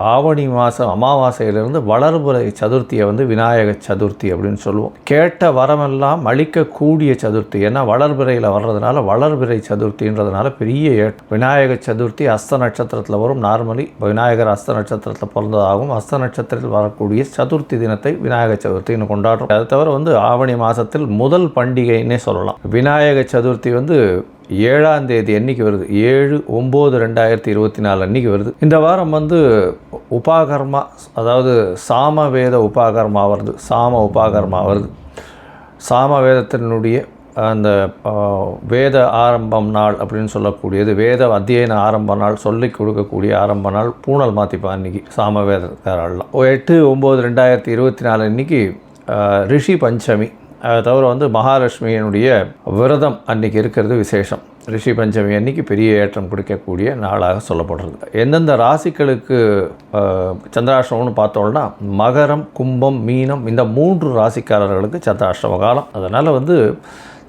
ஆவணி மாதம் அமாவாசையிலிருந்து வளர்புரை சதுர்த்தியை வந்து விநாயக சதுர்த்தி அப்படின்னு சொல்லுவோம். கேட்ட வரமெல்லாம் அளிக்கக்கூடிய சதுர்த்தி. ஏன்னா வளர்பிறையில் வர்றதுனால வளர்பிறை சதுர்த்தின்றதுனால பெரிய ஏட் விநாயக சதுர்த்தி அஸ்த நட்சத்திரத்தில் வரும். நார்மலி விநாயகர் அஸ்த நட்சத்திரத்தில் பிறந்ததாகவும் அஸ்த நட்சத்திரத்தில் வரக்கூடிய சதுர்த்தி தினத்தை விநாயக சதுர்த்தின்னு கொண்டாடுறோம். அதை தவிர வந்து ஆவணி மாதத்தில் முதல் பண்டிகைன்னே சொல்லலாம். விநாயக சதுர்த்தி வந்து ஏழாம் தேதி அன்னைக்கு வருது. ஏழு ஒம்பது ரெண்டாயிரத்தி இருபத்தி நாலு அன்னைக்கு வருது. இந்த வாரம் வந்து உபாகர்மா அதாவது சாம வேத உபாகர்மா வருது. சாம உபாகர்மா வருது. சாம வேதத்தினுடைய அந்த வேத ஆரம்பம் நாள் அப்படின்னு சொல்லக்கூடியது வேத அத்தியன ஆரம்ப நாள் சொல்லி கொடுக்கக்கூடிய ஆரம்ப நாள் பூனல் மாற்றிப்பா அன்றைக்கி சாம வேதக்காரெல்லாம் எட்டு ஒம்பது ரெண்டாயிரத்தி இருபத்தி நாலு அன்றைக்கி ரிஷி பஞ்சமி தவிர வந்து மகாலட்சுமியினுடைய விரதம் அன்றைக்கி இருக்கிறது விசேஷம். ரிஷி பஞ்சமி அன்னைக்கு பெரிய ஏற்றம் கொடுக்கக்கூடிய நாளாக சொல்லப்படுறது. எந்தெந்த ராசிகளுக்கு சந்திராஷ்டமம்னு பார்த்தோம்னா மகரம் கும்பம் மீனம் இந்த மூன்று ராசிக்காரர்களுக்கு சந்திராஷ்டம காலம். அதனால் வந்து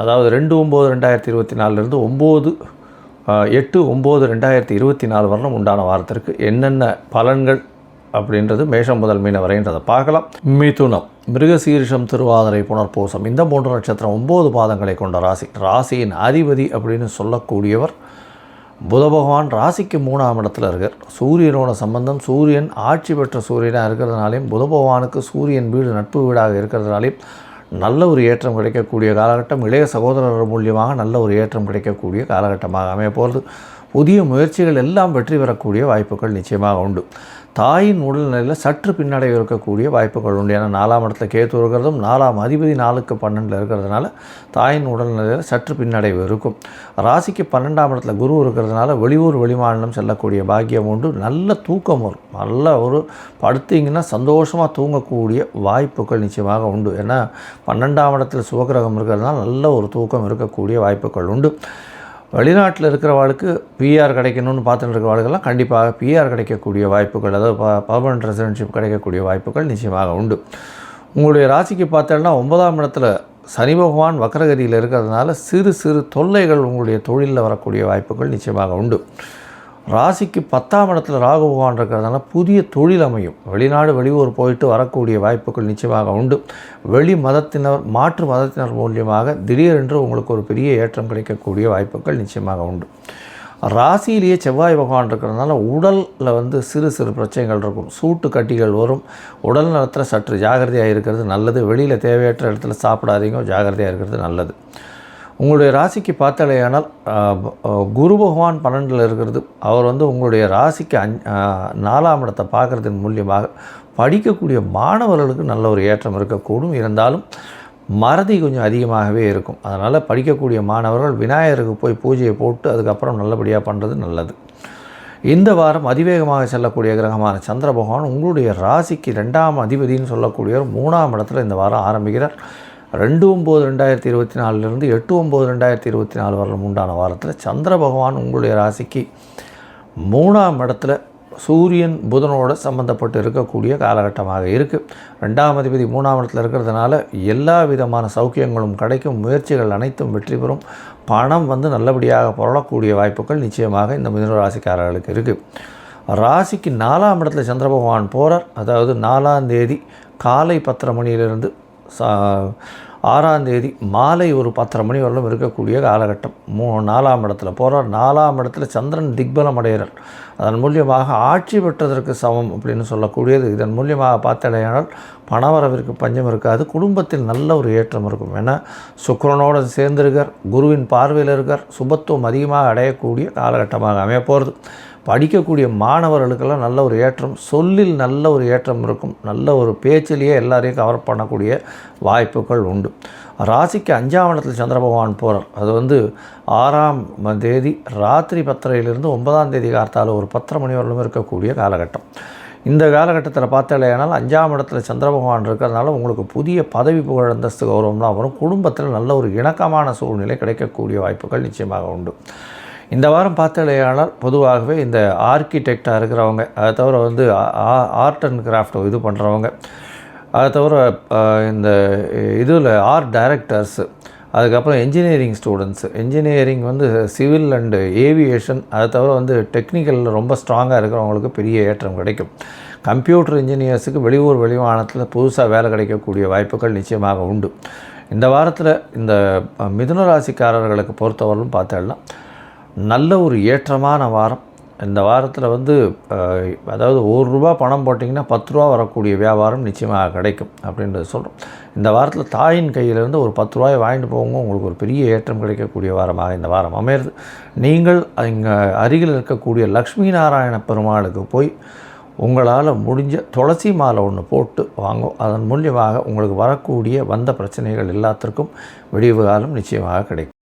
அதாவது ரெண்டு ஒம்பது ரெண்டாயிரத்தி இருபத்தி நாலுலேருந்து ஒம்பது எட்டு ஒம்பது ரெண்டாயிரத்தி இருபத்தி நாலு வரலும் உண்டான வாரத்திற்கு என்னென்ன பலன்கள் அப்படின்றது மேஷம் முதல் மீன வரைன்றதை பார்க்கலாம். மிதுனம் மிருகசீரிஷம் திருவாதிரை புனர்பூசம் இந்த மூன்று நட்சத்திரம் ஒம்பது பாதங்களை கொண்ட ராசி. ராசியின் அதிபதி அப்படின்னு சொல்லக்கூடியவர் புத பகவான் ராசிக்கு மூணாம் இடத்துல இருக்கார். சூரியனோட சம்பந்தம் சூரியன் ஆட்சி பெற்ற சூரியனாக இருக்கிறதுனாலையும் புத பகவானுக்கு சூரியன் வீடு நட்பு வீடாக இருக்கிறதுனாலையும் நல்ல ஒரு ஏற்றம் கிடைக்கக்கூடிய காலகட்டம் இளைய சகோதரர் மூலியமாக நல்ல ஒரு ஏற்றம் கிடைக்கக்கூடிய காலகட்டமாக அமைய போகிறது புதிய முயற்சிகள் எல்லாம் வெற்றி பெறக்கூடிய வாய்ப்புகள் நிச்சயமாக உண்டு. தாயின் உடல்நிலையில் சற்று பின்னடைவு இருக்கக்கூடிய வாய்ப்புகள் உண்டு. ஏன்னா நாலாம் இடத்துல கேத்து இருக்கிறதும் நாலாம் அதிபதி நாளுக்கு பன்னெண்டில் இருக்கிறதுனால தாயின் உடல்நிலையில் சற்று பின்னடைவு இருக்கும். ராசிக்கு பன்னெண்டாம் இடத்துல குரு இருக்கிறதுனால வெளியூர் வெளிமாநிலம் செல்லக்கூடிய பாக்கியம் உண்டு. நல்ல தூக்கம் வரும். நல்ல ஒரு படுத்திங்கன்னா சந்தோஷமாக தூங்கக்கூடிய வாய்ப்புகள் நிச்சயமாக உண்டு. ஏன்னா பன்னெண்டாம் இடத்துல சுககிரகம் இருக்கிறதுனால நல்ல ஒரு தூக்கம் இருக்கக்கூடிய வாய்ப்புகள் உண்டு. வெளிநாட்டில் இருக்கிறவாளுக்கு பிஆர் கிடைக்கணும்னு பார்த்துட்டு இருக்கிறவாளுக்கெல்லாம் கண்டிப்பாக பிஆர் கிடைக்கக்கூடிய வாய்ப்புகள் அதாவது பர்மனன்ட் ரெசிடென்ஷிப் கிடைக்கக்கூடிய வாய்ப்புகள் நிச்சயமாக உண்டு. உங்களுடைய ராசிக்கு பார்த்தோன்னா ஒன்பதாம் இடத்துல சனி பகவான் வக்கரகதியில் இருக்கிறதுனால சிறு சிறு தொல்லைகள் உங்களுடைய தொழிலில் வரக்கூடிய வாய்ப்புகள் நிச்சயமாக உண்டு. ராசிக்கு பத்தாம் இடத்துல ராகு பகவான் இருக்கிறதுனால புதிய தொழில் அமையும். வெளிநாடு வெளியூர் போயிட்டு வரக்கூடிய வாய்ப்புகள் நிச்சயமாக உண்டு. வெளி மதத்தினர் மாற்று மதத்தினர் மூலியமாக திடீரென்று உங்களுக்கு ஒரு பெரிய ஏற்றம் கிடைக்கக்கூடிய வாய்ப்புகள் நிச்சயமாக உண்டு. ராசியிலேயே செவ்வாய் பகவான் இருக்கிறதுனால உடலில் வந்து சிறு சிறு பிரச்சனைகள் இருக்கும். சூட்டு கட்டிகள் வரும். உடல் நலத்தில் சற்று ஜாகிரதையாக இருக்கிறது நல்லது. வெளியில் தேவையற்ற இடத்துல சாப்பிடாதீங்க. ஜாகிரதையாக இருக்கிறது நல்லது. உங்களுடைய ராசிக்கு பார்த்தாலேயானால் குரு பகவான் பன்னெண்டில் இருக்கிறது. அவர் வந்து உங்களுடைய ராசிக்கு அஞ் நாலாம் இடத்தை பார்க்குறதன் மூலியமாக படிக்கக்கூடிய மாணவர்களுக்கு நல்ல ஒரு ஏற்றம் இருக்கக்கூடும். இருந்தாலும் மறதி கொஞ்சம் அதிகமாகவே இருக்கும். அதனால் படிக்கக்கூடிய மாணவர்கள் விநாயகருக்கு போய் பூஜையை போட்டு அதுக்கப்புறம் நல்லபடியாக பண்ணுறது நல்லது. இந்த வாரம் அதிவேகமாக செல்லக்கூடிய கிரகமான சந்திர பகவான் உங்களுடைய ராசிக்கு ரெண்டாம் அதிபதினு சொல்லக்கூடியவர் மூணாம் இடத்துல இந்த வாரம் ஆரம்பிக்கிறார். ரெண்டு ஒம்பது ரெண்டாயிரத்தி இருபத்தி நாலுலேருந்து எட்டு ஒம்பது ரெண்டாயிரத்தி இருபத்தி நாலு வரலும் உண்டான வாரத்தில் சந்திர பகவான் உங்களுடைய ராசிக்கு மூணாம் இடத்துல சூரியன் புதனோட சம்மந்தப்பட்டு இருக்கக்கூடிய காலகட்டமாக இருக்குது ரெண்டாம் அதிபதி மூணாம் இடத்துல இருக்கிறதுனால எல்லா விதமான சௌக்கியங்களும் கிடைக்கும். முயற்சிகள் அனைத்தும் வெற்றி பெறும். பணம் வந்து நல்லபடியாக புரளக்கூடிய வாய்ப்புகள் நிச்சயமாக இந்த மிதுன ராசிக்காரர்களுக்கு இருக்குது ராசிக்கு நாலாம் இடத்துல சந்திர பகவான் போகிறார் அதாவது நாலாம் தேதி காலை பத்தரை மணியிலிருந்து சா ஆறாம் தேதி மாலை ஒரு பத்தரை மணி வரலும் இருக்கக்கூடிய காலகட்டம். மூ நாலாம் இடத்துல போகிறார் நாலாம் இடத்துல சந்திரன் திக்பலம் அடைகிறார். அதன் மூலியமாக ஆட்சி பெற்றதற்கு சமம் அப்படின்னு சொல்லக்கூடியது. இதன் மூலியமாக பார்த்தடையானால் பணவரவிற்கு பஞ்சம் இருக்காது. குடும்பத்தில் நல்ல ஒரு ஏற்றம் இருக்கும். ஏன்னா சுக்கரனோடு சேர்ந்திருக்கார். குருவின் பார்வையில் இருக்கார். சுபத்துவம் அதிகமாக அடையக்கூடிய காலகட்டமாக அமைய போகிறது படிக்கக்கூடிய மாணவர்களுக்கெல்லாம் நல்ல ஒரு ஏற்றம் சொல்லில் நல்ல ஒரு ஏற்றம் இருக்கும். நல்ல ஒரு பேச்சிலேயே எல்லாரையும் கவர் பண்ணக்கூடிய வாய்ப்புகள் உண்டு. ராசிக்கு அஞ்சாம் இடத்தில் சந்திர பகவான் போகிறார் அது வந்து ஆறாம் தேதி ராத்திரி பத்தரையிலிருந்து ஒன்பதாம் தேதி கார்த்தால ஒரு பத்தரை மணி வரலும் இருக்கக்கூடிய காலகட்டம். இந்த காலகட்டத்தில் பார்த்தாலேயானால் அஞ்சாம் இடத்துல சந்திர பகவான் இருக்கிறதுனால உங்களுக்கு புதிய பதவி புகழ் அந்தஸ்து கௌரவம்லாம் வரும். குடும்பத்தில் நல்ல ஒரு இணக்கமான சூழ்நிலை கிடைக்கக்கூடிய வாய்ப்புகள் நிச்சயமாக உண்டு. இந்த வாரம் பார்த்தாலேயானால் பொதுவாகவே இந்த ஆர்கிடெக்டாக இருக்கிறவங்க அதை தவிர வந்து ஆர்ட் அண்ட் கிராஃப்ட் இது பண்ணுறவங்க அதை தவிர இந்த இதில் ஆர்ட் டைரக்டர்ஸு அதுக்கப்புறம் என்ஜினியரிங் ஸ்டூடெண்ட்ஸு என்ஜினியரிங் வந்து சிவில் அண்டு ஏவியேஷன் அதை தவிர வந்து டெக்னிக்கலில் ரொம்ப ஸ்ட்ராங்காக இருக்கிறவங்களுக்கு பெரிய ஏற்றம் கிடைக்கும். கம்ப்யூட்டர் இன்ஜினியர்ஸுக்கு வெளியூர் வெளிமானத்தில் புதுசாக வேலை கிடைக்கக்கூடிய வாய்ப்புகள் நிச்சயமாக உண்டு. இந்த வாரத்தில் இந்த மிதுன ராசிக்காரர்களுக்கு பொறுத்தவரையிலும் பார்த்தேன்னா நல்ல ஒரு ஏற்றமான வாரம். இந்த வாரத்தில் வந்து அதாவது ஒரு ரூபா பணம் போட்டிங்கன்னா பத்து ரூபா வரக்கூடிய வியாபாரம் நிச்சயமாக கிடைக்கும் அப்படின்றது சொல்கிறோம் இந்த வாரத்தில் தாயின் கையிலேருந்து ஒரு பத்து ரூபாய் வாங்கிட்டு போங்க. உங்களுக்கு ஒரு பெரிய ஏற்றம் கிடைக்கக்கூடிய வாரமாக இந்த வாரம் அமையிறது. நீங்கள் இங்கே அருகில் இருக்கக்கூடிய லக்ஷ்மி நாராயண பெருமாளுக்கு போய் உங்களால் முடிஞ்ச துளசி மாலை ஒன்று போட்டு வாங்கும் அதன் மூலியமாக உங்களுக்கு வரக்கூடிய வந்த பிரச்சனைகள் எல்லாத்திற்கும் விடிவு காலம் நிச்சயமாக கிடைக்கும்.